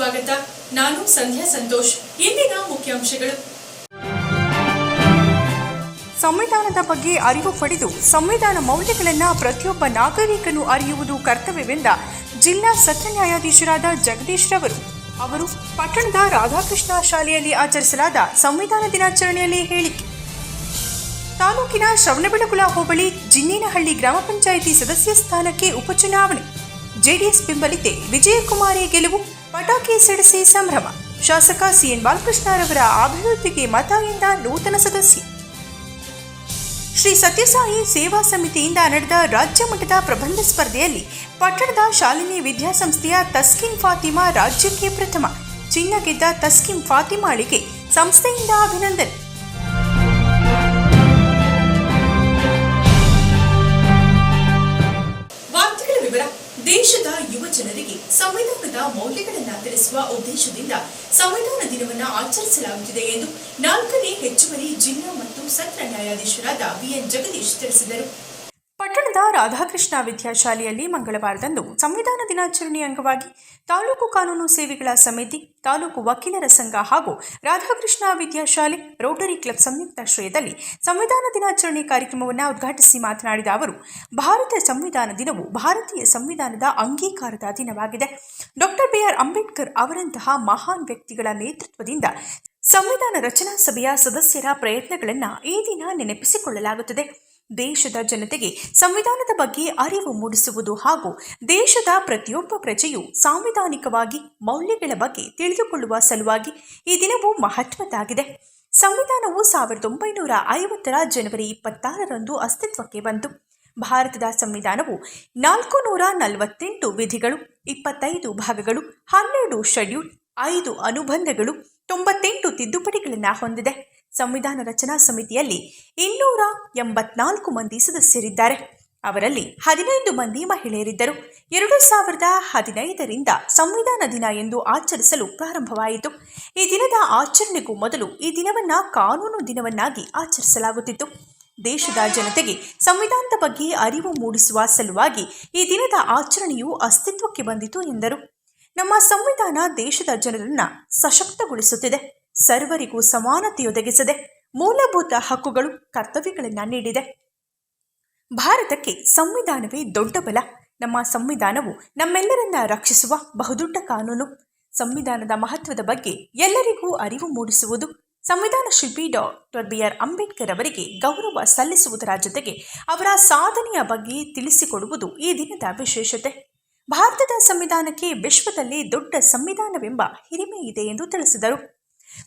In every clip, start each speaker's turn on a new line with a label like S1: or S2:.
S1: ಸ್ವಾಗತ. ನಾನು ಸಂಧ್ಯಾ ಸಂತೋಷ್. ಇಂದಿನ ಮುಖ್ಯಾಂಶಗಳು.
S2: ಸಂವಿಧಾನದ ಬಗ್ಗೆ ಅರಿವು ಪಡೆದು ಸಂವಿಧಾನ ಮೌಲ್ಯಗಳನ್ನು ಪ್ರತಿಯೊಬ್ಬ ನಾಗರಿಕನು ಅರಿಯುವುದು ಕರ್ತವ್ಯವೆಂದ ಜಿಲ್ಲಾ ಸತ್ರ ನ್ಯಾಯಾಧೀಶರಾದ ಜಗದೀಶ್ ರವರು. ಅವರು ಪಟ್ಟಣದ ರಾಧಾಕೃಷ್ಣ ಶಾಲೆಯಲ್ಲಿ ಆಚರಿಸಲಾದ ಸಂವಿಧಾನ ದಿನಾಚರಣೆಯಲ್ಲಿ ಹೇಳಿಕೆ. ತಾಲೂಕಿನ ಶ್ರವಣಬೆಳಗುಳ ಹೋಬಳಿ ಜಿನ್ನೇನಹಳ್ಳಿ ಗ್ರಾಮ ಪಂಚಾಯಿತಿ ಸದಸ್ಯ ಸ್ಥಾನಕ್ಕೆ ಉಪಚುನಾವಣೆ. ಜೆಡಿಎಸ್ ಬೆಂಬಲಿತೆ ವಿಜಯಕುಮಾರಿ ಗೆಲುವು. ಪಟಾಕಿ ಸಿಡಿಸಿ ಸಂಭ್ರಮ. ಶಾಸಕ ಸಿಎನ್ ಬಾಲಕೃಷ್ಣರವರ ಅಭಿವೃದ್ಧಿಗೆ ಮತ ಎಂದ ನೂತನ ಸದಸ್ಯ. ಶ್ರೀ ಸತ್ಯಸಾಯಿ ಸೇವಾ ಸಮಿತಿಯಿಂದ ನಡೆದ ರಾಜ್ಯ ಮಟ್ಟದ ಪ್ರಬಂಧ ಸ್ಪರ್ಧೆಯಲ್ಲಿ ಪಟ್ಟಣದ ಶಾಲಿನಿ ವಿದ್ಯಾಸಂಸ್ಥೆಯ ತಸ್ಕಿನ್ ಫಾತಿಮಾ ರಾಜ್ಯಕ್ಕೆ ಪ್ರಥಮ. ಚಿನ್ನ ಗೆದ್ದ ತಸ್ಕಿನ್ ಫಾತಿಮಾಳಿಗೆ ಸಂಸ್ಥೆಯಿಂದ ಅಭಿನಂದನೆ.
S1: ದೇಶದ ಯುವ ಜನರಿಗೆ ಸಂವಿಧಾನದ ಮೌಲ್ಯಗಳನ್ನು ತಿಳಿಸುವ ಉದ್ದೇಶದಿಂದ ಸಂವಿಧಾನ ದಿನವನ್ನು ಆಚರಿಸಲಾಗುತ್ತಿದೆ ಎಂದು ನಾಲ್ಕನೇ ಹೆಚ್ಚುವರಿ ಜಿಲ್ಲಾ ಮತ್ತು ಸತ್ರ ನ್ಯಾಯಾಧೀಶರಾದ ಬಿಎನ್ ಜಗದೀಶ್ ತಿಳಿಸಿದರು.
S2: ಪಟ್ಟಣದ ರಾಧಾಕೃಷ್ಣ ವಿದ್ಯಾಶಾಲೆಯಲ್ಲಿ ಮಂಗಳವಾರದಂದು ಸಂವಿಧಾನ ದಿನಾಚರಣೆ ಅಂಗವಾಗಿ ತಾಲೂಕು ಕಾನೂನು ಸೇವೆಗಳ ಸಮಿತಿ, ತಾಲೂಕು ವಕೀಲರ ಸಂಘ ಹಾಗೂ ರಾಧಾಕೃಷ್ಣ ವಿದ್ಯಾಶಾಲೆ ರೋಟರಿ ಕ್ಲಬ್ ಸಂಯುಕ್ತಾಶ್ರಯದಲ್ಲಿ ಸಂವಿಧಾನ ದಿನಾಚರಣೆ ಕಾರ್ಯಕ್ರಮವನ್ನು ಉದ್ಘಾಟಿಸಿ ಮಾತನಾಡಿದ ಅವರು, ಭಾರತ ಸಂವಿಧಾನ ದಿನವು ಭಾರತೀಯ ಸಂವಿಧಾನದ ಅಂಗೀಕಾರದ ದಿನವಾಗಿದೆ. ಡಾಕ್ಟರ್ ಬಿಆರ್ ಅಂಬೇಡ್ಕರ್ ಅವರಂತಹ ಮಹಾನ್ ವ್ಯಕ್ತಿಗಳ ನೇತೃತ್ವದಿಂದ ಸಂವಿಧಾನ ರಚನಾ ಸಭೆಯ ಸದಸ್ಯರ ಪ್ರಯತ್ನಗಳನ್ನು ಈ ದಿನ ನೆನಪಿಸಿಕೊಳ್ಳಲಾಗುತ್ತದೆ. ದೇಶದ ಜನತೆಗೆ ಸಂವಿಧಾನದ ಬಗ್ಗೆ ಅರಿವು ಮೂಡಿಸುವುದು ಹಾಗೂ ದೇಶದ ಪ್ರತಿಯೊಬ್ಬ ಪ್ರಜೆಯು ಸಾಂವಿಧಾನಿಕವಾಗಿ ಮೌಲ್ಯಗಳ ಬಗ್ಗೆ ತಿಳಿದುಕೊಳ್ಳುವ ಸಲುವಾಗಿ ಈ ದಿನವು ಮಹತ್ವದ್ದಾಗಿದೆ. ಸಂವಿಧಾನವು ಸಾವಿರದ ಒಂಬೈನೂರ ಐವತ್ತರ ಜನವರಿ ಇಪ್ಪತ್ತಾರರಂದು ಅಸ್ತಿತ್ವಕ್ಕೆ ಬಂತು. ಭಾರತದ ಸಂವಿಧಾನವು ನಾಲ್ಕು ನೂರ ನಲವತ್ತೆಂಟು ವಿಧಿಗಳು, ಇಪ್ಪತ್ತೈದು ಭಾಗಗಳು, ಹನ್ನೆರಡು ಶೆಡ್ಯೂಲ್, ಐದು ಅನುಬಂಧಗಳು, ತೊಂಬತ್ತೆಂಟು ತಿದ್ದುಪಡಿಗಳನ್ನು ಹೊಂದಿದೆ. ಸಂವಿಧಾನ ರಚನಾ ಸಮಿತಿಯಲ್ಲಿ ಇನ್ನೂರ ಎಂಬತ್ನಾಲ್ಕು ಮಂದಿ ಸದಸ್ಯರಿದ್ದಾರೆ. ಅವರಲ್ಲಿ ಹದಿನೈದು ಮಂದಿ ಮಹಿಳೆಯರಿದ್ದರು. ಎರಡು ಸಾವಿರದ ಹದಿನೈದರಿಂದ ಸಂವಿಧಾನ ದಿನ ಎಂದು ಆಚರಿಸಲು ಪ್ರಾರಂಭವಾಯಿತು. ಈ ದಿನದ ಆಚರಣೆಗೂ ಮೊದಲು ಈ ದಿನವನ್ನು ಕಾನೂನು ದಿನವನ್ನಾಗಿ ಆಚರಿಸಲಾಗುತ್ತಿತ್ತು. ದೇಶದ ಜನತೆಗೆ ಸಂವಿಧಾನದ ಬಗ್ಗೆ ಅರಿವು ಮೂಡಿಸುವ ಸಲುವಾಗಿ ಈ ದಿನದ ಆಚರಣೆಯು ಅಸ್ತಿತ್ವಕ್ಕೆ ಬಂದಿತು ಎಂದರು. ನಮ್ಮ ಸಂವಿಧಾನ ದೇಶದ ಜನರನ್ನ ಸಶಕ್ತಗೊಳಿಸುತ್ತಿದೆ. ಸರ್ವರಿಗೂ ಸಮಾನತೆಯೊದಗಿಸಿದೆ ಮೂಲಭೂತ ಹಕ್ಕುಗಳು ಕರ್ತವ್ಯಗಳನ್ನು ನೀಡಿದೆ. ಭಾರತಕ್ಕೆ ಸಂವಿಧಾನವೇ ದೊಡ್ಡ ಬಲ. ನಮ್ಮ ಸಂವಿಧಾನವು ನಮ್ಮೆಲ್ಲರನ್ನ ರಕ್ಷಿಸುವ ಬಹುದೊಡ್ಡ ಕಾನೂನು. ಸಂವಿಧಾನದ ಮಹತ್ವದ ಬಗ್ಗೆ ಎಲ್ಲರಿಗೂ ಅರಿವು ಮೂಡಿಸುವುದು ಸಂವಿಧಾನ ಶಿಲ್ಪಿ ಡಾಕ್ಟರ್ ಬಿ. ಆರ್. ಅಂಬೇಡ್ಕರ್ ಅವರಿಗೆ ಗೌರವ ಸಲ್ಲಿಸುವುದರ ಜೊತೆಗೆ ಅವರ ಸಾಧನೆಯ ಬಗ್ಗೆ ತಿಳಿಸಿಕೊಡುವುದು ಈ ದಿನದ ವಿಶೇಷತೆ. ಭಾರತದ ಸಂವಿಧಾನಕ್ಕೆ ವಿಶ್ವದಲ್ಲಿ ದೊಡ್ಡ ಸಂವಿಧಾನವೆಂಬ ಹಿರಿಮೆ ಇದೆ ಎಂದು ತಿಳಿಸಿದರು.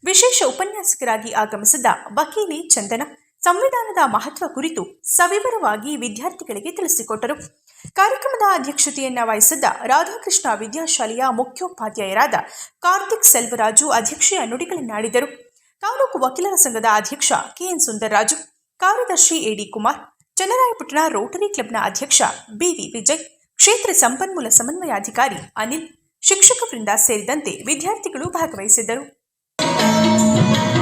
S2: ವಿಶೇಷ ಉಪನ್ಯಾಸಕರಾಗಿ ಆಗಮಿಸಿದ ವಕೀಲಿ ಚಂದನ ಸಂವಿಧಾನದ ಮಹತ್ವ ಕುರಿತು ಸವಿವರವಾಗಿ ವಿದ್ಯಾರ್ಥಿಗಳಿಗೆ ತಿಳಿಸಿಕೊಟ್ಟರು. ಕಾರ್ಯಕ್ರಮದ ಅಧ್ಯಕ್ಷತೆಯನ್ನ ವಹಿಸಿದ್ದ ರಾಧಾಕೃಷ್ಣ ವಿದ್ಯಾಶಾಲೆಯ ಮುಖ್ಯೋಪಾಧ್ಯಾಯರಾದ ಕಾರ್ತಿಕ್ ಸೆಲ್ವರಾಜು ಅಧ್ಯಕ್ಷೀಯ ನುಡಿಗಳನ್ನಾಡಿದರು. ತಾಲೂಕು ವಕೀಲರ ಸಂಘದ ಅಧ್ಯಕ್ಷ ಕೆಎನ್ ಸುಂದರರಾಜು, ಕಾರ್ಯದರ್ಶಿ ಎಡಿ ಕುಮಾರ್, ಚನ್ನರಾಯಪಟ್ಟಣ ರೋಟರಿ ಕ್ಲಬ್ನ ಅಧ್ಯಕ್ಷ ಬಿವಿ ವಿಜಯ್, ಕ್ಷೇತ್ರ ಸಂಪನ್ಮೂಲ ಸಮನ್ವಯಾಧಿಕಾರಿ ಅನಿಲ್ ಶಿಕ್ಷಕ ವೃಂದ ಸೇರಿದಂತೆ ವಿದ್ಯಾರ್ಥಿಗಳು ಭಾಗವಹಿಸಿದ್ದರು.
S3: Thank you.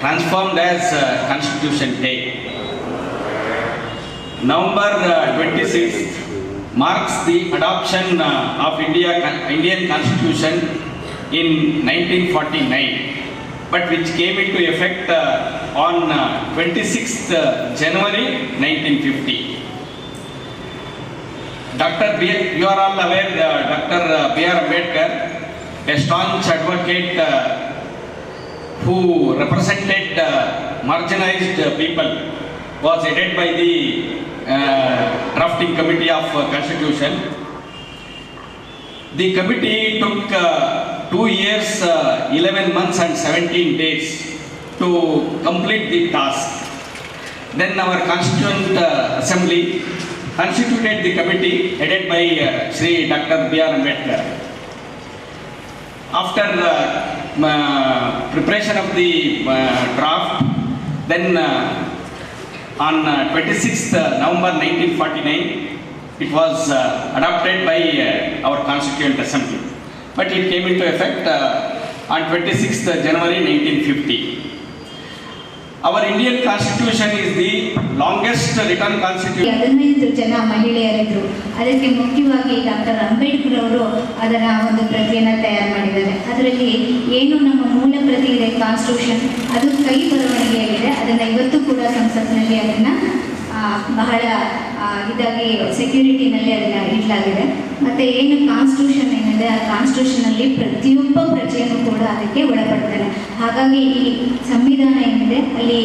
S3: Transformed as uh, Constitution Day. November uh, 26th marks the adoption uh, of India, Indian Constitution in 1949, but which came into effect on uh, 26th uh, January 1950. Dr. B. You are all aware, Dr. uh, B. R. Ambedkar, a staunch advocate who represented marginalized people, was headed by the uh, drafting committee of uh, Constitution. The committee took uh, two years, uh, 11 months and 17 days to complete the task. Then our Constituent uh, Assembly constituted the committee headed by uh, Sri Dr. B.R. Ambedkar. After preparation of the uh, draft, then uh, on uh, 26th uh, November 1949, it was uh, adopted by uh, our Constituent Assembly. But it came into effect uh, on 26th January 1950. Our Indian Constitution is the longest written constitution.
S4: ಹದಿನೈದು ಜನ ಮಹಿಳೆಯರಿದ್ರು. ಅದಕ್ಕೆ ಮುಖ್ಯವಾಗಿ doctor Ambedkar ಅವರು ಅದರ ಒಂದು ಪ್ರತಿಯನ್ನು ತಯಾರು ಮಾಡಿದ್ದಾರೆ. ಅದರಲ್ಲಿ ಏನು ನಮ್ಮ ಮೂಲ ಪ್ರತಿ ಇದೆ ಕಾನ್ಸ್ಟಿಟ್ಯೂಷನ್ ಅದು ಕೈ ಬರವಣಿಗೆಯಾಗಿದೆ ಅದನ್ನ ಇವತ್ತು ಕೂಡ ಸಂಸತ್ನಲ್ಲಿ ಅದನ್ನು ಬಹಳ ಇದಾಗಿ ಸೆಕ್ಯೂರಿಟಿನಲ್ಲಿ ಅದನ್ನು ಇಡಲಾಗಿದೆ. ಮತ್ತು ಏನು ಕಾನ್ಸ್ಟಿಟ್ಯೂಷನ್ ಏನಿದೆ, ಆ ಕಾನ್ಸ್ಟಿಟ್ಯೂಷನಲ್ಲಿ ಪ್ರತಿಯೊಬ್ಬ ಪ್ರಜೆಯನ್ನು ಕೂಡ ಅದಕ್ಕೆ ಒಳಪಡ್ತಾರೆ. ಹಾಗಾಗಿ ಈ ಸಂವಿಧಾನ ಏನಿದೆ, ಅಲ್ಲಿ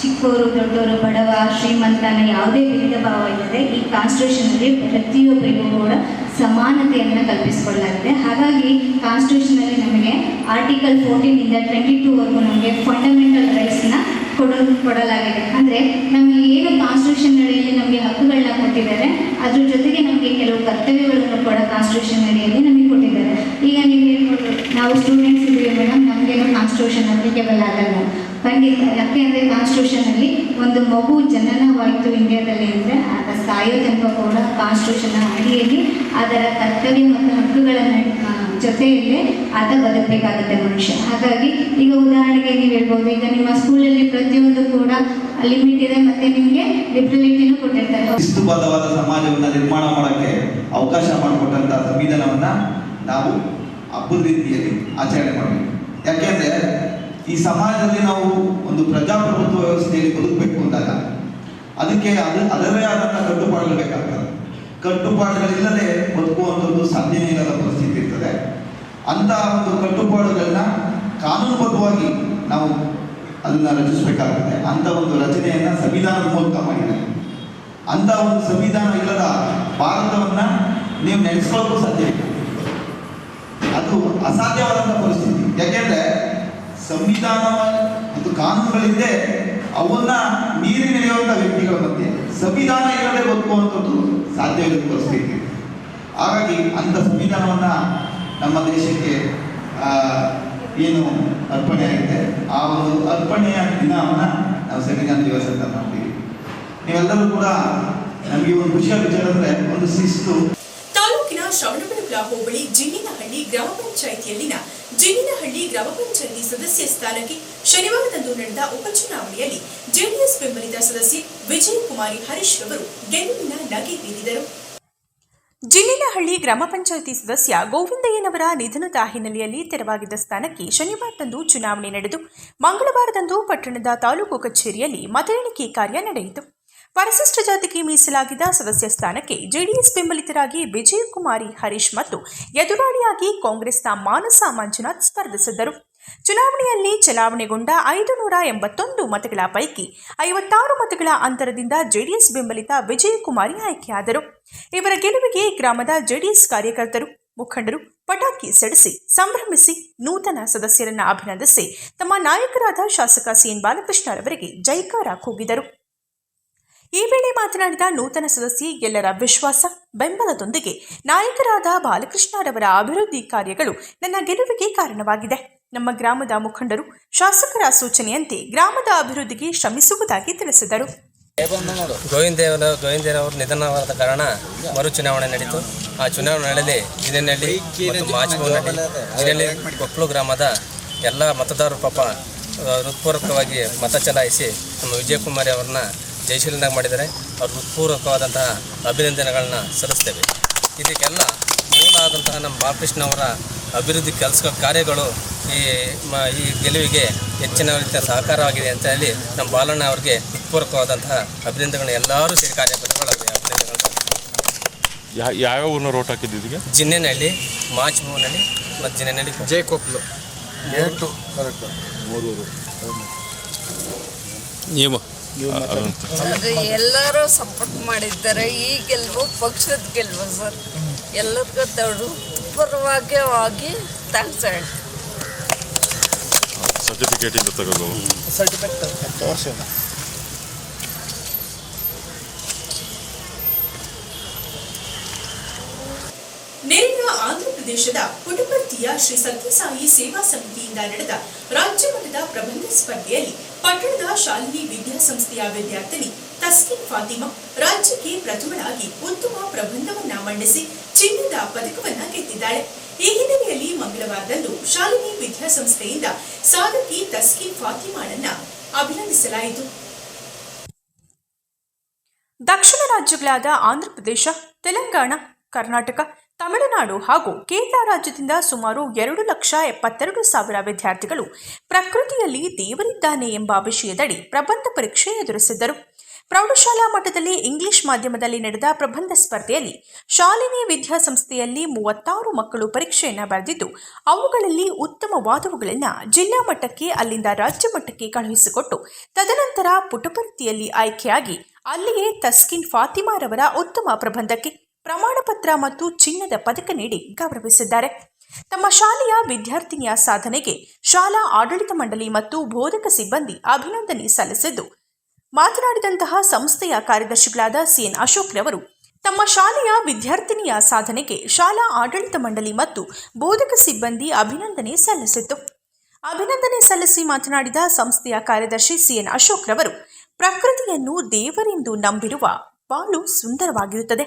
S4: ಚಿಕ್ಕವರು ದೊಡ್ಡವರು ಬಡವ ಶ್ರೀಮಂತನ ಯಾವುದೇ ವಿಧ ಭಾವ ಇಲ್ಲದೆ ಈ ಕಾನ್ಸ್ಟಿಟ್ಯೂಷನಲ್ಲಿ ಪ್ರತಿಯೊಬ್ಬರಿಗೂ ಕೂಡ ಸಮಾನತೆಯನ್ನು ಕಲ್ಪಿಸಿಕೊಳ್ಳಲಾಗಿದೆ. ಹಾಗಾಗಿ ಕಾನ್ಸ್ಟಿಟ್ಯೂಷನಲ್ಲಿ ನಮಗೆ ಆರ್ಟಿಕಲ್ ಫೋರ್ಟೀನಿಂದ ಟ್ವೆಂಟಿ ಟೂವರೆಗೂ ನಮಗೆ ಫಂಡಮೆಂಟಲ್ ರೈಟ್ಸ್ನ ಕೊಡೋ ಕೊಡಲಾಗಿದೆ. ಅಂದರೆ ನಮಗೆ ಏನು ಕಾನ್ಸ್ಟಿಟ್ಯೂಷನ್ ಅಡಿಯಲ್ಲಿ ನಮಗೆ ಹಕ್ಕುಗಳನ್ನ ಕೊಟ್ಟಿದ್ದಾರೆ ಅದ್ರ ಜೊತೆಗೆ ನಮಗೆ ಕೆಲವು ಕರ್ತವ್ಯಗಳನ್ನು ಕೂಡ ಕಾನ್ಸ್ಟಿಟ್ಯೂಷನ್ ಅಡಿಯಲ್ಲಿ ನಮಗೆ ಕೊಟ್ಟಿದ್ದಾರೆ. ಈಗ ನೀವು ಹೇಳ್ಕೊಟ್ರು ನಾವು ಸ್ಟೂಡೆಂಟ್ಸ್ ಇದ್ದೀವಿ ಮೇಡಮ್ ನಮಗೇನು ಕಾನ್ಸ್ಟಿಟ್ಯೂಷನ್ ಅಪ್ಲಿಕೇಬಲ್ ಆಗಲ್ಲ ಖಂಡಿತ ಯಾಕೆ ಅಂದರೆ ಕಾನ್ಸ್ಟಿಟ್ಯೂಷನಲ್ಲಿ ಒಂದು ಮಗು ಜನನವಾಯಿತು ಇಂಡಿಯಾದಲ್ಲಿ ಅಂದರೆ ಆಗ ಸಾಯೋ ಕೂಡ ಕಾನ್ಸ್ಟಿಟ್ಯೂಷನ್ ಅಡಿಯಲ್ಲಿ ಅದರ ಕರ್ತವ್ಯ ಮತ್ತು ಹಕ್ಕುಗಳ ನಡ್- ಆ, ಜೊತೆಯಲ್ಲೇ ಅದ ಬದುಕಬೇಕಾಗುತ್ತೆ ಮನುಷ್ಯ. ಹಾಗಾಗಿ ಈಗ ಉದಾಹರಣೆಗೆ ನೀವು ಹೇಳ್ಬೋದು, ಈಗ ನಿಮ್ಮ ಸ್ಕೂಲಲ್ಲಿ ಪ್ರತಿಯೊಂದು ಕೂಡ ಲಿಮಿಟ್ ಇದೆ ಮತ್ತೆ ನಿಮಗೆ ಲಿಬ್ರಲಿಟಿನೂ ಕೊಟ್ಟಿರ್ತಾರೆ.
S5: ಶಿಸ್ತುಬದ್ಧವಾದ ಸಮಾಜವನ್ನು ನಿರ್ಮಾಣ ಮಾಡೋಕ್ಕೆ ಅವಕಾಶ ಮಾಡಿಕೊಟ್ಟಂಥ ಸಂವಿಧಾನವನ್ನ ನಾವು ಹಬ್ಬದ ರೀತಿಯಲ್ಲಿ ಆಚರಣೆ ಮಾಡಬೇಕು. ಯಾಕೆಂದ್ರೆ ಈ ಸಮಾಜದಲ್ಲಿ ನಾವು ಒಂದು ಪ್ರಜಾಪ್ರಭುತ್ವ ವ್ಯವಸ್ಥೆಯಲ್ಲಿ ಬದುಕಬೇಕು ಅಂದಾಗ ಅದಕ್ಕೆ ಅದು ಅದರೇ ಆದಂತಹ ಕಟ್ಟುಪಾಡುಗಳು ಬೇಕಾಗ್ತದೆ. ಕಟ್ಟುಪಾಡುಗಳಿಲ್ಲದೆ ಬದುಕುವಂಥದ್ದು ಸಾಧ್ಯನೇ ಇಲ್ಲದ ಪರಿಸ್ಥಿತಿ ಇರ್ತದೆ. ಅಂತ ಒಂದು ಕಟ್ಟುಪಾಡುಗಳನ್ನ ಕಾನೂನುಬದ್ಧವಾಗಿ ನಾವು ಅದನ್ನ ರಚಿಸಬೇಕಾಗುತ್ತೆ. ಅಂತ ಒಂದು ರಚನೆಯನ್ನ ಸಂವಿಧಾನದ ಮೂಲಕ ಮಾಡಿದ್ದಾರೆ. ಅಂತ ಒಂದು ಸಂವಿಧಾನ ಇಲ್ಲದ ಭಾರತವನ್ನ ನೀವು ನೆನೆಸ್ಕೊಳ್ಳೋಕ್ಕೂ ಸಾಧ್ಯ ಅದು ಅಸಾಧ್ಯವಾದಂಥ ಪರಿಸ್ಥಿತಿ. ಯಾಕೆಂದ್ರೆ ಸಂವಿಧಾನ ಮತ್ತು ಕಾನೂನುಗಳಿದ್ದೆ ಅವನ್ನ ಮೀರಿ ನಡೆಯುವಂಥ ವ್ಯಕ್ತಿಗಳ ಮಧ್ಯೆ ಸಂವಿಧಾನ ಇಲ್ಲದೆ ಬದುಕುವಂಥದ್ದು ಸಾಧ್ಯವಿಲ್ಲದ ಪರಿಸ್ಥಿತಿ. ಹಾಗಾಗಿ ಅಂಥ ಸಂವಿಧಾನವನ್ನ ನಮ್ಮ ದೇಶಕ್ಕೆ ಏನು ಅರ್ಪಣೆ ಆಗಿದೆ, ಆ ಒಂದು ಅರ್ಪಣೆಯ ದಿನವನ್ನ ನಾವು ಸಂವಿಧಾನ ದಿವಸ ಅಂತ ಮಾಡ್ತೀವಿ. ನೀವೆಲ್ಲರೂ ಕೂಡ ನಮಗೆ ಒಂದು ಖುಷಿಯ ವಿಚಾರ ಅಂದ್ರೆ ಒಂದು ಶಿಸ್ತು.
S1: ತಾಲೂಕಿನ ಶ್ರವಣಬೆಳಗೊಳ ಹೋಬಳಿ ಜಿನ್ನಿನಹಳ್ಳಿ ಗ್ರಾಮ ಪಂಚಾಯಿತಿಯಲ್ಲಿನ ಜಿನ್ನಿನಹಳ್ಳಿ ಗ್ರಾಮ ಪಂಚಾಯಿತಿ ಸದಸ್ಯ ಸ್ಥಾನಕ್ಕೆ ಶನಿವಾರದಂದು ನಡೆದ ಉಪಚುನಾವಣೆಯಲ್ಲಿ ಜೆಡಿಎಸ್ ಬೆಂಬಲಿತ ಸದಸ್ಯೆ ವಿಜಯಕುಮಾರಿ ಹರೀಶ್ ಅವರು ಗೆಲುವಿನ ನಗೆ ಬೀರಿದರು.
S2: ಜಿಲ್ಲಿನಹಳ್ಳಿ ಗ್ರಾಮ ಪಂಚಾಯಿತಿ ಸದಸ್ಯ ಗೋವಿಂದಯ್ಯನವರ ನಿಧನದ ಹಿನ್ನೆಲೆಯಲ್ಲಿ ತೆರವಾಗಿದ್ದ ಸ್ಥಾನಕ್ಕೆ ಶನಿವಾರದಂದು ಚುನಾವಣೆ ನಡೆದು, ಮಂಗಳವಾರದಂದು ಪಟ್ಟಣದ ತಾಲೂಕು ಕಚೇರಿಯಲ್ಲಿ ಮತ ಎಣಿಕೆ ಕಾರ್ಯ ನಡೆಯಿತು. ಪರಿಶಿಷ್ಟ ಜಾತಿಗೆ ಮೀಸಲಾಗಿದ್ದ ಸದಸ್ಯ ಸ್ಥಾನಕ್ಕೆ ಜೆಡಿಎಸ್ ಬೆಂಬಲಿತರಾಗಿ ವಿಜಯಕುಮಾರಿ ಹರೀಶ್ ಮತ್ತು ಎದುರಾಳಿಯಾಗಿ ಕಾಂಗ್ರೆಸ್ನ ಮಾನಸ ಮಂಜುನಾಥ್ ಸ್ಪರ್ಧಿಸಿದ್ದರು. ಚುನಾವಣೆಯಲ್ಲಿ ಚಲಾವಣೆಗೊಂಡ ಐದು ನೂರ ಎಂಬತ್ತೊಂದು ಮತಗಳ ಪೈಕಿ ಐವತ್ತಾರು ಮತಗಳ ಅಂತರದಿಂದ ಜೆಡಿಎಸ್ ಬೆಂಬಲಿತ ವಿಜಯಕುಮಾರಿ ಆಯ್ಕೆಯಾದರು. ಇವರ ಗೆಲುವಿಗೆ ಗ್ರಾಮದ ಜೆಡಿಎಸ್ ಕಾರ್ಯಕರ್ತರು, ಮುಖಂಡರು ಪಟಾಕಿ ಸಿಡಿಸಿ, ಸಂಭ್ರಮಿಸಿ ನೂತನ ಸದಸ್ಯರನ್ನ ಅಭಿನಂದಿಸಿ ತಮ್ಮ ನಾಯಕರಾದ ಶಾಸಕ ಸಿಎನ್ ಬಾಲಕೃಷ್ಣರವರಿಗೆ ಜೈಕಾರ ಕೂಗಿದರು. ಈ ವೇಳೆ ಮಾತನಾಡಿದ ನೂತನ ಸದಸ್ಯೆ, ಎಲ್ಲರ ವಿಶ್ವಾಸ, ಬೆಂಬಲದೊಂದಿಗೆ ನಾಯಕರಾದ ಬಾಲಕೃಷ್ಣರವರ ಅಭಿವೃದ್ಧಿ ಕಾರ್ಯಗಳು ನನ್ನ ಗೆಲುವಿಗೆ ಕಾರಣವಾಗಿದೆ. ನಮ್ಮ ಗ್ರಾಮದ ಮುಖಂಡರು ಶಾಸಕರ ಸೂಚನೆಯಂತೆ ಗ್ರಾಮದ ಅಭಿವೃದ್ಧಿಗೆ ಶ್ರಮಿಸುವುದಾಗಿ ತಿಳಿಸಿದರು.
S6: ಗೋವಿಂದೇವರ ಗೋವಿಂದೇರವರು ನಿಧನವಾದ ಕಾರಣ ಮರು ಚುನಾವಣೆ ನಡೀತು. ಆ ಚುನಾವಣೆ ನಡೆದಿ ಜಿಲ್ಲೆಯಲ್ಲಿ ಮತ್ತು ಕೊಪ್ಪಳು ಗ್ರಾಮದ ಎಲ್ಲ ಮತದಾರರು ಪಾಪ ಹೃತ್ಪೂರ್ವಕವಾಗಿ ಮತ ಚಲಾಯಿಸಿ ನಮ್ಮ ವಿಜಯಕುಮಾರಿ ಅವರನ್ನ ಜಯಶೀಲನಾಗಿ ಮಾಡಿದ್ದಾರೆ. ಅವರು ಹೃತ್ಪೂರ್ವಕವಾದಂತಹ ಅಭಿನಂದನೆಗಳನ್ನ ಸಲ್ಲಿಸ್ತೇವೆ. ಇದಕ್ಕೆಲ್ಲ ಮೂಲ ಆದಂತಹ ನಮ್ಮ ಬಾಲಕೃಷ್ಣ ಅವರ ಅಭಿವೃದ್ಧಿ ಕೆಲಸ ಕಾರ್ಯಗಳು ಈ ಮ ಈ ಗೆಲುವಿಗೆ ಹೆಚ್ಚಿನ ರೀತಿಯ ಸಹಕಾರವಾಗಿದೆ ಅಂತ ಹೇಳಿ ನಮ್ಮ ಬಾಲಣ್ಣ ಅವರಿಗೆ ಹೃತ್ಪೂರ್ವಕವಾದಂತಹ ಅಭಿನಂದನೆಗಳನ್ನ ಎಲ್ಲರೂ ಸೇರಿ ಕಾರ್ಯಕರ್ತರುಗಳು ಅಭಿನಂದನೆಗಳು.
S7: ಯಾವ ಯಾವ್ಯಾವ ಊರ್ನ ರೋಟ್ ಹಾಕಿದ್ದೀವಿ
S6: ಜಿನ್ನೆನಹಳ್ಳಿ ಮಾಚ್ಮೂನಲ್ಲಿ ಮತ್ತು ಜಿನ್ನೆನಹಳ್ಳಿ ಜೈ ಕೊಪ್ಪಲು.
S7: ನೀವು?
S8: ಅದು ಎಲ್ಲರೂ ಸಪೋರ್ಟ್ ಮಾಡಿದ್ದಾರೆ. ಈ ಗೆಲುವು ಪಕ್ಷದ ಗೆಲುವು ಸರ್. ಎಲ್ಲರಿಗೂ ದೊಡ್ಡ ಪರವಾಗಿ ಥ್ಯಾಂಕ್ಸ್ ಹೇಳಿ.
S7: ಸರ್ಟಿಫಿಕೇಟ್ ಇಂದ ತಗೋದು
S1: ನೆರೆಯ ಆಂಧ್ರಪ್ರದೇಶದ ಪುಟಪರ್ತಿಯ ಶ್ರೀ ಸತ್ಯಸಾಯಿ ಸೇವಾ ಸಮಿತಿಯಿಂದ ನಡೆದ ರಾಜ್ಯ ಮಟ್ಟದ ಪ್ರಬಂಧ ಸ್ಪರ್ಧೆಯಲ್ಲಿ ಪಟ್ಟಣದ ಶಾಲಿನಿ ವಿದ್ಯಾಸಂಸ್ಥೆಯ ವಿದ್ಯಾರ್ಥಿನಿ ತಸ್ಕಿನ್ ಫಾತಿಮಾ ರಾಜ್ಯಕ್ಕೆ ಪ್ರಥಮಳಾಗಿ ಉತ್ತಮ ಪ್ರಬಂಧವನ್ನ ಮಂಡಿಸಿ ಚಿನ್ನದ ಪದಕವನ್ನ ಗೆದ್ದಿದ್ದಾಳೆ. ಈ ಹಿನ್ನೆಲೆಯಲ್ಲಿ ಮಂಗಳವಾರದಂದು ಶಾಲಿನಿ ವಿದ್ಯಾಸಂಸ್ಥೆಯಿಂದ ಸಾಧಕಿ ತಸ್ಕಿ ಫಾತಿಮಾಳನ್ನ ಅಭಿನಂದಿಸಲಾಯಿತು.
S2: ದಕ್ಷಿಣ ರಾಜ್ಯಗಳಾದ ಆಂಧ್ರಪ್ರದೇಶ, ತೆಲಂಗಾಣ, ಕರ್ನಾಟಕ, ತಮಿಳುನಾಡು ಹಾಗೂ ಕೇರಳ ರಾಜ್ಯದಿಂದ ಸುಮಾರು ಎರಡು ಲಕ್ಷ ಎಪ್ಪತ್ತೆರಡು ಸಾವಿರ ವಿದ್ಯಾರ್ಥಿಗಳು ಪ್ರಕೃತಿಯಲ್ಲಿ ದೇವರಿದ್ದಾನೆ ಎಂಬ ವಿಷಯದಡಿ ಪ್ರಬಂಧ ಪರೀಕ್ಷೆ ಎದುರಿಸಿದ್ದರು. ಪ್ರೌಢಶಾಲಾ ಮಟ್ಟದಲ್ಲಿ ಇಂಗ್ಲಿಷ್ ಮಾಧ್ಯಮದಲ್ಲಿ ನಡೆದ ಪ್ರಬಂಧ ಸ್ಪರ್ಧೆಯಲ್ಲಿ ಶಾಲಿನಿ ವಿದ್ಯಾಸಂಸ್ಥೆಯಲ್ಲಿ ಮೂವತ್ತಾರು ಮಕ್ಕಳು ಪರೀಕ್ಷೆಯನ್ನು ಬರೆದಿದ್ದು, ಅವುಗಳಲ್ಲಿ ಉತ್ತಮವಾದವುಗಳನ್ನು ಜಿಲ್ಲಾ ಮಟ್ಟಕ್ಕೆ, ಅಲ್ಲಿಂದ ರಾಜ್ಯ ಮಟ್ಟಕ್ಕೆ ಕಳುಹಿಸಿಕೊಟ್ಟು, ತದನಂತರ ಪುಟಪರ್ತಿಯಲ್ಲಿ ಆಯ್ಕೆಯಾಗಿ ಅಲ್ಲಿಯೇ ತಸ್ಕಿನ್ ಫಾತಿಮಾರವರ ಉತ್ತಮ ಪ್ರಬಂಧಕ್ಕೆ ಪ್ರಮಾಣ ಪತ್ರ ಮತ್ತು ಚಿನ್ನದ ಪದಕ ನೀಡಿ ಗೌರವಿಸಿದ್ದಾರೆ. ತಮ್ಮ ಶಾಲೆಯ ವಿದ್ಯಾರ್ಥಿನಿಯ ಸಾಧನೆಗೆ ಶಾಲಾ ಆಡಳಿತ ಮಂಡಳಿ ಮತ್ತು ಬೋಧಕ ಸಿಬ್ಬಂದಿ ಅಭಿನಂದನೆ ಸಲ್ಲಿಸಿದ್ದು ಮಾತನಾಡಿದಂತಹ ಸಂಸ್ಥೆಯ ಕಾರ್ಯದರ್ಶಿಗಳಾದ ಸಿಎನ್ ಅಶೋಕ್ ರವರು ತಮ್ಮ ಶಾಲೆಯ ವಿದ್ಯಾರ್ಥಿನಿಯ ಸಾಧನೆಗೆ ಶಾಲಾ ಆಡಳಿತ ಮಂಡಳಿ ಮತ್ತು ಬೋಧಕ ಸಿಬ್ಬಂದಿ ಅಭಿನಂದನೆ ಸಲ್ಲಿಸಿತು ಅಭಿನಂದನೆ ಸಲ್ಲಿಸಿ ಮಾತನಾಡಿದ ಸಂಸ್ಥೆಯ ಕಾರ್ಯದರ್ಶಿ ಸಿಎನ್ ಅಶೋಕ್ ರವರು ಪ್ರಕೃತಿಯನ್ನು ದೇವರೆಂದು ನಂಬಿರುವ ಬಾಳು ಸುಂದರವಾಗಿರುತ್ತದೆ.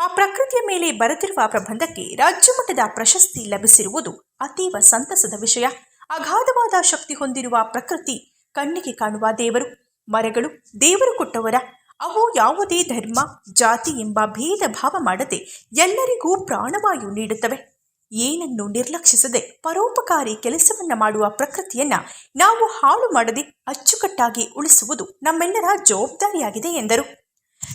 S2: ಆ ಪ್ರಕೃತಿಯ ಮೇಲೆ ಬರೆದಿರುವ ಪ್ರಬಂಧಕ್ಕೆ ರಾಜ್ಯ ಮಟ್ಟದ ಪ್ರಶಸ್ತಿ ಲಭಿಸಿರುವುದು ಅತೀವ ಸಂತಸದ ವಿಷಯ. ಅಗಾಧವಾದ ಶಕ್ತಿ ಹೊಂದಿರುವ ಪ್ರಕೃತಿ ಕಣ್ಣಿಗೆ ಕಾಣುವ ದೇವರು. ಮರಗಳು ದೇವರು ಕೊಟ್ಟವರ, ಅವು ಯಾವುದೇ ಧರ್ಮ, ಜಾತಿ ಎಂಬ ಭೇದ ಭಾವ ಮಾಡದೆ ಎಲ್ಲರಿಗೂ ಪ್ರಾಣವಾಯು ನೀಡುತ್ತವೆ. ಏನನ್ನು ನಿರ್ಲಕ್ಷಿಸದೆ ಪರೋಪಕಾರಿ ಕೆಲಸವನ್ನು ಮಾಡುವ ಪ್ರಕೃತಿಯನ್ನ ನಾವು ಹಾಳು ಮಾಡದೆ ಅಚ್ಚುಕಟ್ಟಾಗಿ ಉಳಿಸುವುದು ನಮ್ಮೆಲ್ಲರ ಜವಾಬ್ದಾರಿಯಾಗಿದೆ ಎಂದರು.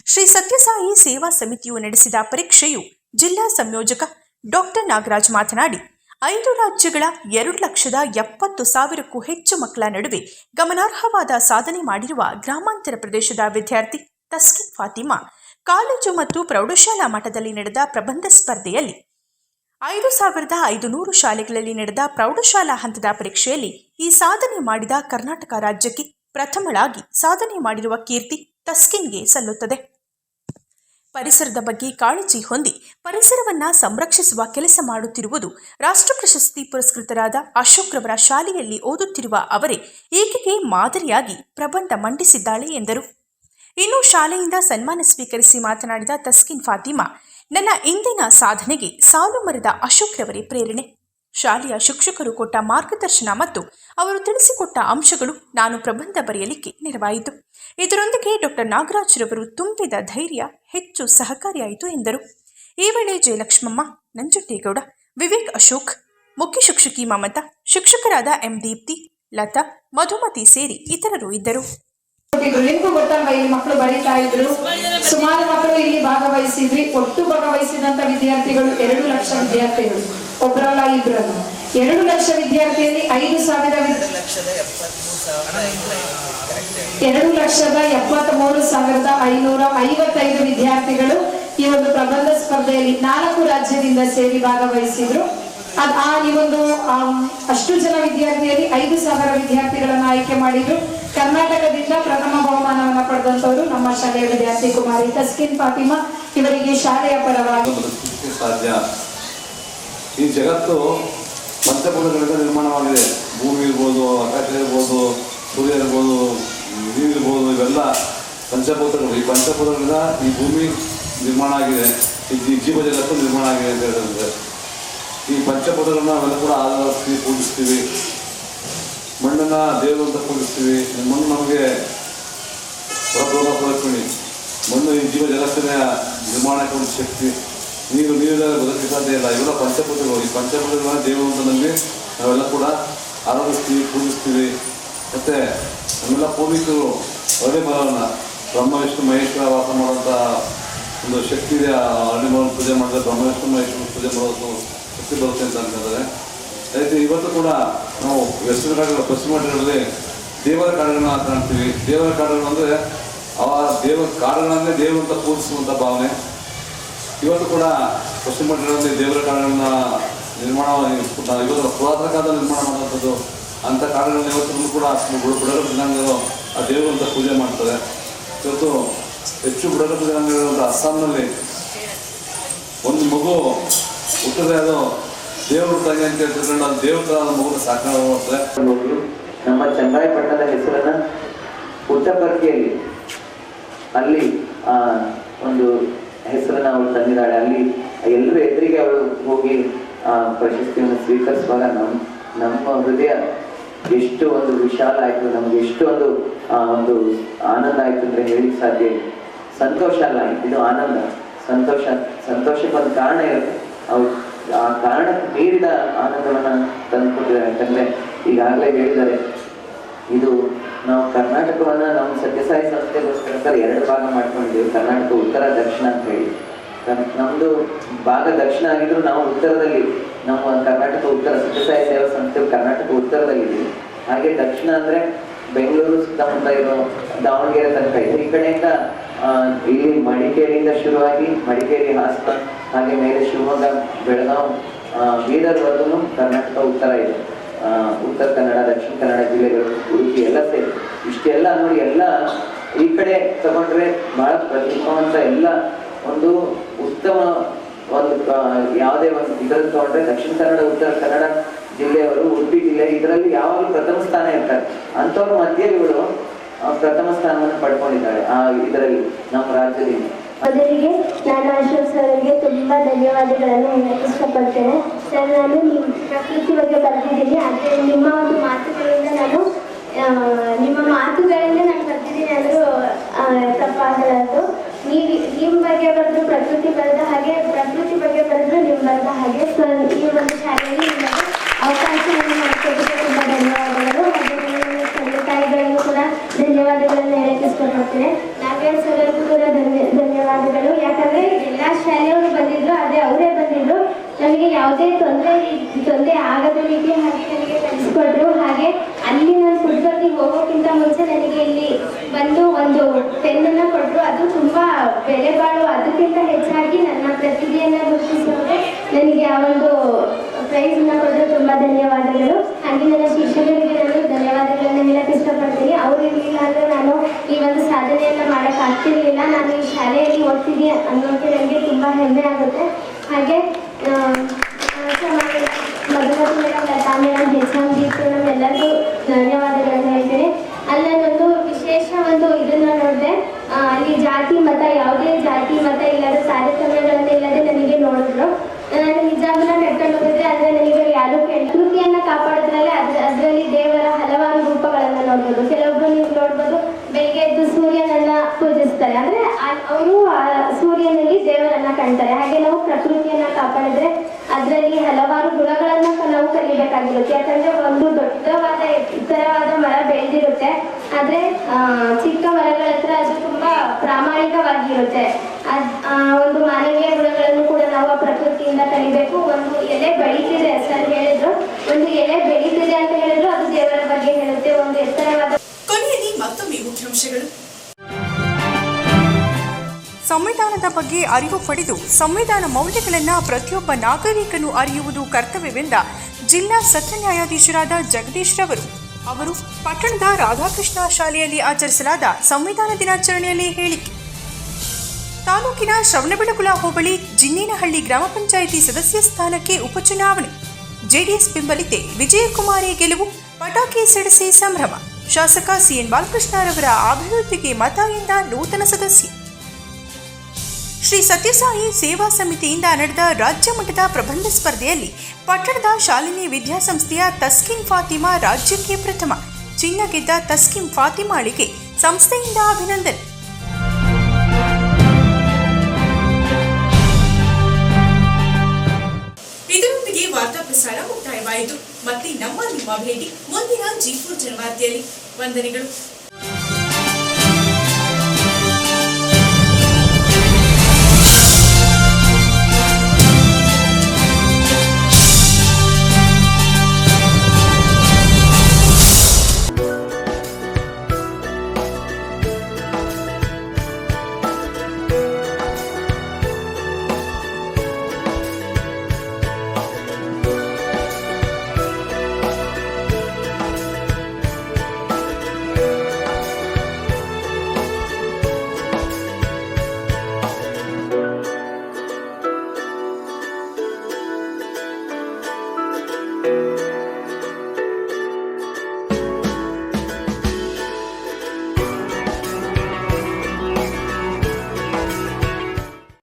S2: ಶ್ರೀ ಸತ್ಯಸಾಯಿ ಸೇವಾ ಸಮಿತಿಯು ನಡೆಸಿದ ಪರೀಕ್ಷೆಯು ಜಿಲ್ಲಾ ಸಂಯೋಜಕ ಡಾಕ್ಟರ್ ನಾಗರಾಜ್ ಮಾತನಾಡಿ ಐದು ರಾಜ್ಯಗಳ ಎರಡು ಲಕ್ಷದ ಎಪ್ಪತ್ತು ಸಾವಿರಕ್ಕೂ ಹೆಚ್ಚು ಮಕ್ಕಳ ನಡುವೆ ಗಮನಾರ್ಹವಾದ ಸಾಧನೆ ಮಾಡಿರುವ ಗ್ರಾಮಾಂತರ ಪ್ರದೇಶದ ವಿದ್ಯಾರ್ಥಿ ತಸ್ಕಿನ್ ಫಾತಿಮಾ. ಕಾಲೇಜು ಮತ್ತು ಪ್ರೌಢಶಾಲಾ ಮಠದಲ್ಲಿ ನಡೆದ ಪ್ರಬಂಧ ಸ್ಪರ್ಧೆಯಲ್ಲಿ ಐದು ಸಾವಿರದ ಐದು ನೂರು ಶಾಲೆಗಳಲ್ಲಿ ನಡೆದ ಪ್ರೌಢಶಾಲಾ ಹಂತದ ಪರೀಕ್ಷೆಯಲ್ಲಿ ಈ ಸಾಧನೆ ಮಾಡಿದ ಕರ್ನಾಟಕ ರಾಜ್ಯಕ್ಕೆ ಪ್ರಥಮಳಾಗಿ ಸಾಧನೆ ಮಾಡಿರುವ ಕೀರ್ತಿ ತಸ್ಕಿನ್ಗೆ ಸಲ್ಲುತ್ತದೆ. ಪರಿಸರದ ಬಗ್ಗೆ ಕಾಳಜಿ ಹೊಂದಿ ಪರಿಸರವನ್ನ ಸಂರಕ್ಷಿಸುವ ಕೆಲಸ ಮಾಡುತ್ತಿರುವುದು ರಾಷ್ಟ್ರ ಪ್ರಶಸ್ತಿ ಪುರಸ್ಕೃತರಾದ ಅಶೋಕ್ ರವರ ಶಾಲೆಯಲ್ಲಿ ಓದುತ್ತಿರುವ ಅವರೇ ಈಕೆಗೆ ಮಾದರಿಯಾಗಿ ಪ್ರಬಂಧ ಮಂಡಿಸಿದ್ದಾಳೆ ಎಂದರು. ಇನ್ನು ಶಾಲೆಯಿಂದ ಸನ್ಮಾನ ಸ್ವೀಕರಿಸಿ ಮಾತನಾಡಿದ ತಸ್ಕಿನ್ ಫಾತಿಮಾ, ನನ್ನ ಇಂದಿನ ಸಾಧನೆಗೆ ಸಾಲು ಮರದ ಅಶೋಕ್ ರವರೇ ಪ್ರೇರಣೆ. ಶಾಲೆಯ ಶಿಕ್ಷಕರು ಕೊಟ್ಟ ಮಾರ್ಗದರ್ಶನ ಮತ್ತು ಅವರು ತಿಳಿಸಿಕೊಟ್ಟ ಅಂಶಗಳು ನಾನು ಪ್ರಬಂಧ ಬರೆಯಲಿಕ್ಕೆ ನೆರವಾಯಿತು. ಇದರೊಂದಿಗೆ ಡಾಕ್ಟರ್ ನಾಗರಾಜ್ ರವರು ತುಂಬಿದ ಧೈರ್ಯ ಹೆಚ್ಚು ಸಹಕಾರಿಯಾಯಿತು ಎಂದರು. ಈ ವೇಳೆ ಜಯಲಕ್ಷ್ಮಮ್ಮ ನಂಜುಟ್ಟೇಗೌಡ ವಿವೇಕ್ ಅಶೋಕ್, ಮುಖ್ಯ ಶಿಕ್ಷಕಿ ಮಮತಾ, ಶಿಕ್ಷಕರಾದ ಎಂ ದೀಪ್ತಿ, ಲತಾ, ಮಧುಮತಿ ಸೇರಿ ಇತರರು ಇದ್ದರು.
S9: ಇಲ್ಲಿ ಮಕ್ಕಳು ಬರೀತಾ ಇದ್ರು. ಸುಮಾರು ಮಕ್ಕಳು ಇಲ್ಲಿ ಭಾಗವಹಿಸಿದ್ವಿ. ಒಟ್ಟು ಭಾಗವಹಿಸಿದಂತ ವಿದ್ಯಾರ್ಥಿಗಳು ಎರಡು ಲಕ್ಷ ವಿದ್ಯಾರ್ಥಿಗಳು. ಒಬ್ರಲ್ಲ ಇಬ್ಬರಲ್ಲ ಎರಡು ಲಕ್ಷ ವಿದ್ಯಾರ್ಥಿಯಲ್ಲಿ ಐದು ಸಾವಿರ ಎರಡು ಲಕ್ಷದ ಎಪ್ಪತ್ತ್ ಮೂರು ಸಾವಿರದ ಐನೂರ ಐವತ್ತೈದು ವಿದ್ಯಾರ್ಥಿಗಳು ಈ ಒಂದು ಪ್ರಬಂಧ ಸ್ಪರ್ಧೆಯಲ್ಲಿ ನಾಲ್ಕು ರಾಜ್ಯದಿಂದ ಸೇರಿ ಭಾಗವಹಿಸಿದ್ರು. ಅದ್ ಆ ಈ ಒಂದು ಅಷ್ಟು ಜನ ವಿದ್ಯಾರ್ಥಿಯಲ್ಲಿ ಐದು ಸಾವಿರ ವಿದ್ಯಾರ್ಥಿಗಳನ್ನ ಆಯ್ಕೆ ಮಾಡಿದ್ರು. ಕರ್ನಾಟಕದಿಂದ ಪ್ರಥಮ ಬಹುಮಾನವನ್ನ ಪಡೆದಂತವರು ನಮ್ಮ ಶಾಲೆಯ ವಿದ್ಯಾರ್ಥಿ ಕುಮಾರಿ ತಸ್ಕಿನ್ ಫಾತಿಮಾ. ಇವರಿಗೆ ಶಾಲೆಯ ಪರವಾಗಿ
S10: ಈ ಜಗತ್ತು ಪಂಚಭೂತಗಳಿಂದ ನಿರ್ಮಾಣವಾಗಿದೆ. ಭೂಮಿ ಇರ್ಬೋದು, ಆಕಾಶ ಇರ್ಬೋದು, ಸೂರ್ಯ ಇರ್ಬೋದು ನೀರಿರ್ಬೋದು ಇವೆಲ್ಲ ಪಂಚಭೂತಗಳು. ಈ ಪಂಚಭೂತಗಳಿಂದ ಈ ಭೂಮಿ ನಿರ್ಮಾಣ ಆಗಿದೆ. ಈ ಜೀವ ಜಗತ್ತು ನಿರ್ಮಾಣ ಆಗಿದೆ ಅಂತ ಹೇಳಿದ್ರೆ. ಈ ಪಂಚಭೂತಗಳನ್ನ ನಾವೆಲ್ಲ ಕೂಡ ಆಧರಿಸ್ತೀವಿ ಪೂಜಿಸ್ತೀವಿ. ಮಣ್ಣನ್ನ ದೇವರು ಅಂತ ಪೂಜಿಸ್ತೀವಿ. ಮಣ್ಣು ನಮಗೆ ಹೊರಬರುವ ಹೊರಪಿಣಿ ಮಣ್ಣು ಈ ಜೀವ ಜಗತ್ತಿನ ನಿರ್ಮಾಣಕ್ಕೆ ಒಂದು ಶಕ್ತಿ. ನೀರು ನೀರಿಲ್ಲದೆ ಬದುಕಿ ಸಾಧ್ಯ ಇಲ್ಲ. ಇವೆಲ್ಲ ಪಂಚಭೂತಗಳು. ಈ ಪಂಚಭೂತಗಳನ್ನ ದೇವರು ಅಂತ ನಂಬಿ ನಾವೆಲ್ಲ ಕೂಡ ಆರಾಧಿಸ್ತೀವಿ, ಪೂಜಿಸ್ತೀವಿ. ಮತ್ತೆ ನಮ್ಮೆಲ್ಲ ಪೂರ್ವಿಕರು ಅರಣ್ಯ ಮರವನ್ನು ಬ್ರಹ್ಮ ವಿಷ್ಣು ಮಹೇಶ್ವರ ವಾಸ ಮಾಡುವಂಥ ಒಂದು ಶಕ್ತಿ ಇದೆ. ಆ ಅರಳಿ ಮರ ಪೂಜೆ ಮಾಡಿದ್ರೆ ಬ್ರಹ್ಮ ವಿಷ್ಣು ಮಹೇಶ್ವರ ಪೂಜೆ ಮಾಡೋದು ಶಕ್ತಿ ಬರುತ್ತೆ ಅಂತ ಅಂತಂದರೆ ಅದೇ ಇವತ್ತು ಕೂಡ ನಾವು ವೆಸ್ಟರ್ನ್ ಘಾಟಗಳ ಪಶ್ಚಿಮ ಘಟ್ಟಗಳಲ್ಲಿ ದೇವರ ಕಾಡುಗಳನ್ನ ಕಾಣ್ತೀವಿ. ದೇವರ ಕಾಡುಗಳು ಅಂದರೆ ಆ ದೇವ ಕಾಡುಗಳನ್ನೇ ದೇವರು ಅಂತ ಪೂಜಿಸುವಂಥ ಭಾವನೆ. ಇವತ್ತು ಕೂಡ ಪಶ್ಚಿಮ ದೇವರ ಕಾರಣ ನಿರ್ಮಾಣ ಇವತ್ತು ಪುರಾತನ ಕಾಲದಲ್ಲಿ ನಿರ್ಮಾಣ ಮಾಡುವಂಥದ್ದು ಅಂಥ ಕಾಲಗಳಲ್ಲಿ ಇವತ್ತು ಕೂಡ ಬುಡ ಬುಡಕಟ್ಟು ಜನಾಂಗಗಳು ಆ ದೇವರು ಪೂಜೆ ಮಾಡ್ತಾರೆ. ಇವತ್ತು ಹೆಚ್ಚು ಬುಡಕಟ್ಟು ಜನಾಂಗಗಳಿರುವಂಥ ಅಸ್ಸಾಂನಲ್ಲಿ ಒಂದು ಮಗು ಹುಟ್ಟಿದ್ರೆ ಅದು ದೇವ್ರ ತಾಯಿ ಅಂತ ಅದು ದೇವ್ರ ಥರ ಮಗು ಸಾಕಣೆ ಮಾಡ್ತಾರೆ
S11: ನಮ್ಮ ಚಂದ್ರಾಯಪಟ್ಟಣದ ಹೆಸರನ್ನ ಪುಟ್ಟಪರ್ತಿಯಲ್ಲಿ ಅಲ್ಲಿ ಒಂದು ಹೆಸರನ್ನ ಅವಳು ತಂದಿದ್ದಾಳೆ. ಅಲ್ಲಿ ಎಲ್ಲರೂ ಎದುರಿಗೆ ಅವಳು ಹೋಗಿ ಆ ಪ್ರಶಸ್ತಿಯನ್ನು ಸ್ವೀಕರಿಸುವಾಗ ನಮ್ಮ ನಮ್ಮ ಹೃದಯ ಎಷ್ಟು ಒಂದು ವಿಶಾಲ ಆಯ್ತು ನಮ್ಗೆ ಎಷ್ಟು ಒಂದು ಆ, ಒಂದು ಆನಂದ ಆಯ್ತು ಅಂದ್ರೆ ಹೇಳಿ ಸಾಧ್ಯ ಸಂತೋಷ ಅಲ್ಲ ಇದು ಆನಂದ. ಸಂತೋಷ ಸಂತೋಷಕ್ಕೆ ಒಂದು ಕಾರಣ ಇರುತ್ತೆ. ಅವ್ರು ಆ ಕಾರಣಕ್ಕೆ ಮೀರಿದ ಆನಂದವನ್ನ ತಂದುಕೊಟ್ಟಿದ್ದಾರೆ. ಯಾಕಂದ್ರೆ ಈಗಾಗಲೇ ಹೇಳಿದ್ದಾರೆ ಇದು ನಾವು ಕರ್ನಾಟಕವನ್ನು ನಮ್ಮ ಸತ್ಯಸಾಯಿ ಸಂಸ್ಥೆಗೋಸ್ಕರ ಸರ್ ಎರಡು ಭಾಗ ಮಾಡ್ಕೊಂಡಿದ್ದೀವಿ. ಕರ್ನಾಟಕ ಉತ್ತರ, ದಕ್ಷಿಣ ಅಂತ ಹೇಳಿ. ನಮ್ದು ಭಾಗ ದಕ್ಷಿಣ ಆಗಿದ್ರು ನಾವು ಉತ್ತರದಲ್ಲಿ ನಮ್ಮ ಕರ್ನಾಟಕ ಉತ್ತರ ಸತ್ಯಸಾಯಿ ಸೇವಾ ಸಂಸ್ಥೆ ಕರ್ನಾಟಕ ಉತ್ತರದಲ್ಲಿದ್ದೀವಿ ಹಾಗೆ ದಕ್ಷಿಣ ಅಂದ್ರೆ ಬೆಂಗಳೂರು ಸುತ್ತಮುತ್ತ ಇರೋ ದಾವಣಗೆರೆ ತನಕ ಇದೆ. ಈ ಕಡೆಯಿಂದ ಇಲ್ಲಿ ಮಡಿಕೇರಿಯಿಂದ ಶುರುವಾಗಿ ಮಡಿಕೇರಿ ಹಾಸನ ಹಾಗೆ ಮೇಲೆ ಶಿವಮೊಗ್ಗ ಬೆಳಗಾವ್ ಬೀದರ್ ಬೀದರ್ವರೆಗೂ ಕರ್ನಾಟಕ ಉತ್ತರ ಇದೆ. ಉತ್ತರ ಕನ್ನಡ, ದಕ್ಷಿಣ ಕನ್ನಡ ಜಿಲ್ಲೆಗಳು, ಉಡುಪಿ ಎಲ್ಲ ಸೇರಿ. ಇಷ್ಟೆಲ್ಲ ನೋಡಿ ಎಲ್ಲ ಈ ಕಡೆ ತಗೊಂಡ್ರೆ ಬಹಳ ಪ್ರತಿಭಾವಂತ ಎಲ್ಲ ಒಂದು ಉತ್ತಮ ಒಂದು ಯಾವುದೇ ಒಂದು ಇದರಲ್ಲಿ ತಗೊಂಡ್ರೆ ದಕ್ಷಿಣ ಕನ್ನಡ, ಉತ್ತರ ಕನ್ನಡ ಜಿಲ್ಲೆಯವರು, ಉಡುಪಿ ಜಿಲ್ಲೆ ಇದರಲ್ಲಿ ಯಾವಾಗಲೂ ಪ್ರಥಮ ಸ್ಥಾನ ಇರ್ತಾರೆ. ಅಂಥವ್ರ ಮಧ್ಯೆ ಇವಳು ಪ್ರಥಮ ಸ್ಥಾನವನ್ನು ಪಡ್ಕೊಂಡಿದ್ದಾಳೆ ಆ, ಇದರಲ್ಲಿ ನಮ್ಮ ರಾಜ್ಯದಿಂದ
S12: ಮೊದಲಿಗೆ ನಾನು ಅಶೋಕ್ ಸರ್ಗೆ ತುಂಬ ಧನ್ಯವಾದಗಳನ್ನು ಹೇಳಕ್ಕೆ ಇಷ್ಟಪಡ್ತೇನೆ ಸರ್, ನಾನು ನಿಮ್ಮ ಪ್ರಕೃತಿ ಬಗ್ಗೆ ಬರೆದಿದ್ದೀನಿ. ಆದರೆ ನಿಮ್ಮ ಒಂದು ಮಾತುಗಳಿಂದ ನಾನು ನಿಮ್ಮ ಮಾತುಗಳಿಂದ ನಾನು ಬರ್ತಿದ್ದೀನಿ ಅಂದರೂ ತಪ್ಪಾಗಲಾರದು. ನೀವು, ನಿಮ್ಮ ಬಗ್ಗೆ ಬರೆದು ಪ್ರಕೃತಿ ಬರೆದ ಹಾಗೆ, ಪ್ರಕೃತಿ ಬಗ್ಗೆ ಬರೆದು ನಿಮ್ಮ ಬರೆದ ಹಾಗೆ. ಸೊ ಈ ಒಂದು ಶಾಲೆಯಲ್ಲಿ ನಿಮಗೆ ಅವಕಾಶವನ್ನು ಮಾಡಿಕೊಟ್ಟಿಗೆ ತುಂಬ ಧನ್ಯವಾದಗಳು. ಹಾಗೆ ನನ್ನ ತಂದೆ ತಾಯಿಗಳಿಗೂ ಕೂಡ ಧನ್ಯವಾದಗಳನ್ನು ಹೇಳಕ್ಕೆ ಇಷ್ಟಪಡ್ತೇನೆ ನಾಗರಾಜ್ ಸರ್ಗೂ ಕೂಡ ಧನ್ಯ ಧನ್ಯವಾದಗಳು. ಯಾಕಂದ್ರೆ ಎಲ್ಲ ಶಾಲೆಯವರು ಬಂದಿದ್ರು, ಅದೇ ಅವರೇ ಬಂದಿದ್ರು. ನಮಗೆ ಯಾವುದೇ ತೊಂದರೆ ತೊಂದರೆ ಆಗದ ರೀತಿ ಹಾಗೆ ನನಗೆ ಕಲಿಸ್ಕೊಟ್ರು. ಹಾಗೆ ಅಲ್ಲಿ ನಾನು ಫುಟ್ಬಾಲ್ಗೆ ಹೋಗೋಕ್ಕಿಂತ ಮುಂಚೆ ನನಗೆ ಇಲ್ಲಿ ಬಂದು ಒಂದು ಪೆನ್ನನ್ನು ಕೊಟ್ಟರು ಅದು ತುಂಬ ಬೆಲೆ ಬಾಳು ಅದಕ್ಕಿಂತ ಹೆಚ್ಚಾಗಿ ನನ್ನ ಪ್ರತಿಭೆಯನ್ನು ಗುರುತಿಸೋದೆ ನನಗೆ ಆ ಒಂದು ಪ್ರೈಸ್ನ ಕೊಟ್ಟರೆ ತುಂಬ ಧನ್ಯವಾದಗಳು. ಹಾಗೆ ನನ್ನ ಶಿಕ್ಷಕರಿಗೆ ನಾನು ಧನ್ಯವಾದಗಳನ್ನು ಹೇಳಕ್ಕೆ ಇಷ್ಟಪಡ್ತೀನಿ. ಅವ್ರು ಇರಲಿಲ್ಲ ಅಂದರೆ ನಾನು ಈ ಒಂದು ಸಾಧನೆಯನ್ನು ಮಾಡಕ್ ಆಗ್ತಿರಲಿಲ್ಲ. ನಾನು ಈ ಶಾಲೆಯಲ್ಲಿ ಓದ್ತೀನಿ ಅನ್ನೋಕ್ಕೆ ನನಗೆ ತುಂಬ ಹೆಮ್ಮೆ ಆಗುತ್ತೆ. ಹಾಗೆ Madhumathi madam Latha madam H Geetu ಧನ್ಯವಾದಗಳನ್ನು ಹೇಳ್ತೀನಿ. ಅಲ್ಲಿ ನಾನೊಂದು ವಿಶೇಷ ಒಂದು ಇದನ್ನ ನೋಡಿದೆ. ಅಲ್ಲಿ ಜಾತಿ ಮತ, ಯಾವುದೇ ಜಾತಿ ಮತ ಇಲ್ಲದ ತಾರತಮ್ಯಗಳನ್ನು ಇಲ್ಲದೆ ನನಗೆ ನೋಡಿದ್ರು. ನಾನು ನಿಜಾಮನ ಕರ್ಕೊಂಡು ಹೋಗಿದ್ರೆ ಆದ್ರೆ ನನಗೆ ಕೃತಿಯನ್ನ ಕಾಪಾಡೋದ್ರಲ್ಲಿ ಅದ್ರ ಅದರಲ್ಲಿ ದೇವರ ಹಲವಾರು ರೂಪಗಳನ್ನ ನೋಡ್ಬೋದು. ಕೆಲವೊಬ್ರು ನೀವು ನೋಡ್ಬೋದು, ಬೆಳಿಗ್ಗೆ ಎದ್ದು ಸೂರ್ಯನನ್ನ ಪೂಜಿಸ್ತಾರೆ. ಅಂದ್ರೆ ಅವರು ಸೂರ್ಯನಲ್ಲಿ ದೇವರನ್ನ ಕಾಣ್ತಾರೆ. ಹಾಗೆ ನಾವು ಪ್ರಕೃತಿಯನ್ನ ಕಾಪಾಡಿದ್ರೆ ಅದರಲ್ಲಿ ಹಲವಾರು ಗುಣಗಳನ್ನ ನಾವು ಕಲಿಬೇಕಾಗಿರುತ್ತೆ. ಯಾಕಂದ್ರೆ ಒಂದು ದೊಡ್ಡವಾದ, ಎತ್ತರವಾದ ಮರ ಬೆಳೆದಿರುತ್ತೆ. ಆದ್ರೆ ಚಿಕ್ಕ ಮರಗಳ ಹತ್ರ ಅದು ತುಂಬಾ ಪ್ರಾಮಾಣಿಕವಾಗಿರುತ್ತೆ. ಅದ್- ಒಂದು ಮಾನವೀಯ ಗುಣಗಳನ್ನು ಕೂಡ ನಾವು ಪ್ರಕೃತಿಯಿಂದ ಕಲಿಬೇಕು. ಒಂದು ಎಲೆ ಬೆಳೀತಿದೆ ಸರ್ ಹೇಳಿದ್ರು. ಒಂದು ಎಲೆ ಬೆಳೀತಿದೆ ಅಂತ ಹೇಳಿದ್ರು, ಅದು ದೇವರ ಬಗ್ಗೆ ಹೇಳುತ್ತೆ. ಒಂದು ಎತ್ತರವಾದ
S1: ಕೊನೆಯಲ್ಲಿ ಮತ್ತೊಮ್ಮೆ ಮುಖ್ಯಾಂಶಗಳು.
S2: ಸಂವಿಧಾನದ ಬಗ್ಗೆ ಅರಿವು ಪಡೆದು ಸಂವಿಧಾನ ಮೌಲ್ಯಗಳನ್ನು ಪ್ರತಿಯೊಬ್ಬ ನಾಗರಿಕನು ಅರಿಯುವುದು ಕರ್ತವ್ಯವೆಂದ ಜಿಲ್ಲಾ ಸತ್ರ ನ್ಯಾಯಾಧೀಶರಾದ ಜಗದೀಶ್ ರವರು. ಅವರು ಪಟ್ಟಣದ ರಾಧಾಕೃಷ್ಣ ಶಾಲೆಯಲ್ಲಿ ಆಚರಿಸಲಾದ ಸಂವಿಧಾನ ದಿನಾಚರಣೆಯಲ್ಲಿ ಹೇಳಿಕೆ. ತಾಲೂಕಿನ ಶ್ರವಣಬೆಳಗುಳ ಹೋಬಳಿ ಜಿನ್ನೇನಹಳ್ಳಿ ಗ್ರಾಮ ಪಂಚಾಯಿತಿ ಸದಸ್ಯ ಸ್ಥಾನಕ್ಕೆ ಉಪಚುನಾವಣೆ. ಜೆಡಿಎಸ್ ಬೆಂಬಲಿತೆ ವಿಜಯಕುಮಾರಿ ಗೆಲುವು, ಪಟಾಕಿ ಸಿಡಿಸಿ ಸಂಭ್ರಮ. ಶಾಸಕ ಸಿಎನ್ ಬಾಲಕೃಷ್ಣರವರ ಅಭಿವೃದ್ಧಿಗೆ ಮತ ಎಂದ ನೂತನ ಸದಸ್ಯ. ಶ್ರೀ ಸತ್ಯಸಾಯಿ ಸೇವಾ ಸಮಿತಿಯಿಂದ ನಡೆದ ರಾಜ್ಯ ಮಟ್ಟದ ಪ್ರಬಂಧ ಸ್ಪರ್ಧೆಯಲ್ಲಿ ಪಟ್ಟಣದ ಶಾಲಿನಿ ವಿದ್ಯಾಸಂಸ್ಥೆಯ ತಸ್ಕಿನ್ ಫಾತಿಮಾ ರಾಜ್ಯಕ್ಕೆ ಪ್ರಥಮ ಚಿನ್ನ ಗೆದ್ದ ತಸ್ಕಿನ್ ಫಾತಿಮಾಳಿಗೆ ಸಂಸ್ಥೆಯಿಂದ ಅಭಿನಂದನೆ.
S1: ಇದರೊಂದಿಗೆ ವಾರ್ತಾ ಪ್ರಸಾರ ಮುಕ್ತಾಯವಾಯಿತು. ಮತ್ತೆ ನಮ್ಮ ನಿಮ್ಮ ಭೇಟಿ ಮುಂದಿನ ಜೀಪುರ್ ಜನವಾರ್ತೆಯಲ್ಲಿ ವಂದನೆಗಳು.